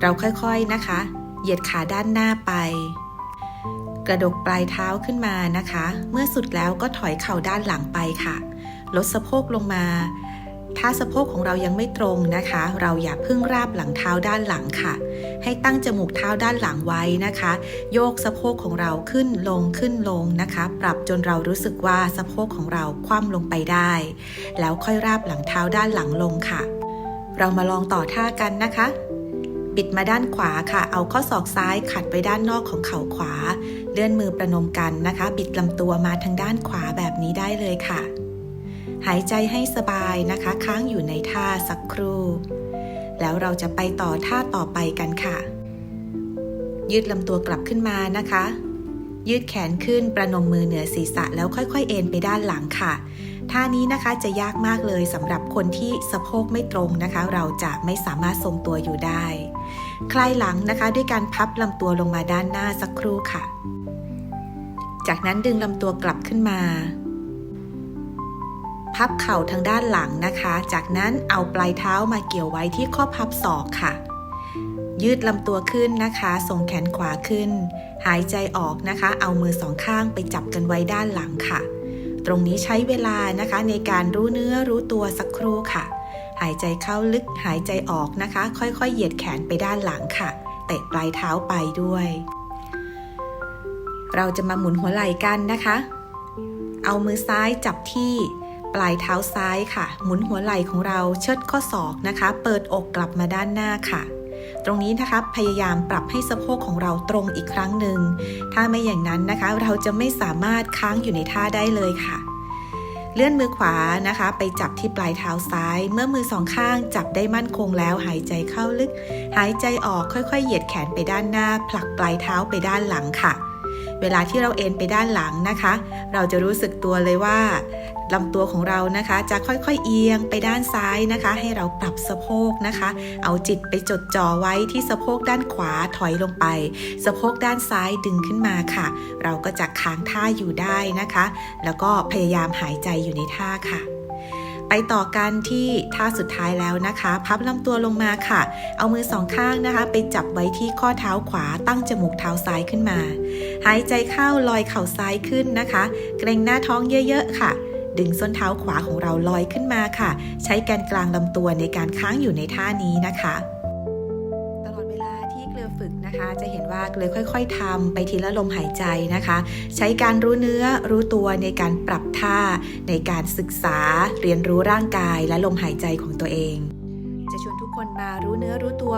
เราค่อยๆนะคะ เหยียดขาด้านหน้าไป กระดกปลายเท้าขึ้นมานะคะ เมื่อสุดแล้วก็ถอยเข่าด้านหลังไปค่ะ ลดสะโพกลงมา ถ้าสะโพกของเรายังไม่ตรงนะคะ เราอย่าเพิ่งราบหลังเท้าด้านหลังค่ะ ให้ตั้งจมูกเท้าด้านหลังไว้นะคะ โยกสะโพกของเราขึ้นลงขึ้นลงนะคะ ปรับจนเรารู้สึกว่าสะโพกของเราคว่ำลงไปได้ แล้วค่อยราบหลังเท้าด้านหลังลงค่ะ เรามาลองต่อท่ากันนะคะ บิดมาด้านขวาค่ะ เอาข้อศอกซ้ายขัดไปด้านนอกของเข่าขวา เลื่อนมือประนมกันนะคะ บิดลำตัวมาทางด้านขวาแบบนี้ได้เลยค่ะ หายใจให้สบายนะคะ ค้างอยู่ในท่าสักครู่ แล้วเราจะไปต่อท่าต่อไปกันค่ะ ยืดลำตัวกลับขึ้นมานะคะ ยืดแขนขึ้นประนมมือเหนือศีรษะแล้วค่อยๆ เอนไปด้านหลังค่ะ ท่านี้นะคะจะยากมากเลยสำหรับคนที่สะโพกไม่ตรงนะคะ เราจะไม่สามารถทรงตัวอยู่ได้ คลายหลังนะคะ ด้วยการพับลำตัวลงมาด้านหน้าสักครู่ค่ะ จากนั้นดึงลำตัวกลับขึ้นมา พับเข่าทางด้านหลังนะคะ จากนั้นเอาปลายเท้ามาเกี่ยวไว้ที่ข้อพับศอกค่ะ ยืดลำตัวขึ้นนะคะ ส่งแขนขวาขึ้น หายใจออกนะคะ เอามือสองข้างไปจับกันไว้ด้านหลังค่ะ ตรงนี้ใช้เวลานะคะในการรู้เนื้อรู้ตัวสักครู่ค่ะ หายใจเข้าลึกหายใจออกนะคะ ค่อยๆ เหยียดแขนไปด้านหลังค่ะ เตะปลายเท้าไปด้วย เราจะมาหมุนหัวไหล่กันนะคะ เอามือซ้ายจับที่ปลายเท้าซ้ายค่ะ หมุนหัวไหล่ของเราเชิดข้อศอกนะคะ เปิดอกกลับมาด้านหน้าค่ะ ตรงนี้นะคะพยายามปรับให้สะโพกของเราตรงอีกครั้งหนึ่ง ถ้าไม่อย่างนั้นนะคะ เราจะไม่สามารถค้างอยู่ในท่าได้เลยค่ะ เลื่อนมือขวานะคะ ไปจับที่ปลายเท้าซ้าย เมื่อมือสองข้างจับได้มั่นคงแล้ว หายใจเข้าลึก หายใจออกค่อยๆ เหยียดแขนไปด้านหน้า ผลักปลายเท้าไปด้านหลังค่ะ เวลาที่เราเอนไปด้านหลังนะคะ เราจะรู้สึกตัวเลยว่า ลำตัวของเรานะคะ จะค่อยๆเอียงไปด้านซ้ายนะคะ ให้เราปรับสะโพกนะคะ เอาจิตไปจดจ่อไว้ที่สะโพกด้านขวาถอยลงไป สะโพกด้านซ้ายดึงขึ้นมาค่ะ เราก็จะค้างท่าอยู่ได้นะคะ แล้วก็พยายามหายใจอยู่ในท่าค่ะไปต่อกันที่ท่าสุดท้ายแล้วนะคะ พับลำตัวลงมาค่ะ เอามือสองข้างนะคะ ไปจับไว้ที่ข้อเท้าขวาตั้งจมูกเท้าซ้ายขึ้นมา หายใจเข้าลอยเข่าซ้ายขึ้นนะคะ เกรงหน้าท้องเยอะ ๆ ค่ะ ดึงส้นเท้าขวาของเราลอยขึ้นมาค่ะ ใช้แกนกลางลำตัวในการค้างอยู่ในท่านี้นะคะตลอดเวลาที่เกลือฝึกนะคะจะเห็นว่าเกลือค่อย ๆทำไปทีละลมหายใจนะคะ ใช้การรู้เนื้อรู้ตัวในการปรับท่า ในการศึกษาเรียนรู้ร่างกายและลมหายใจของตัวเอง จะชวนทุกคนมารู้เนื้อรู้ตัว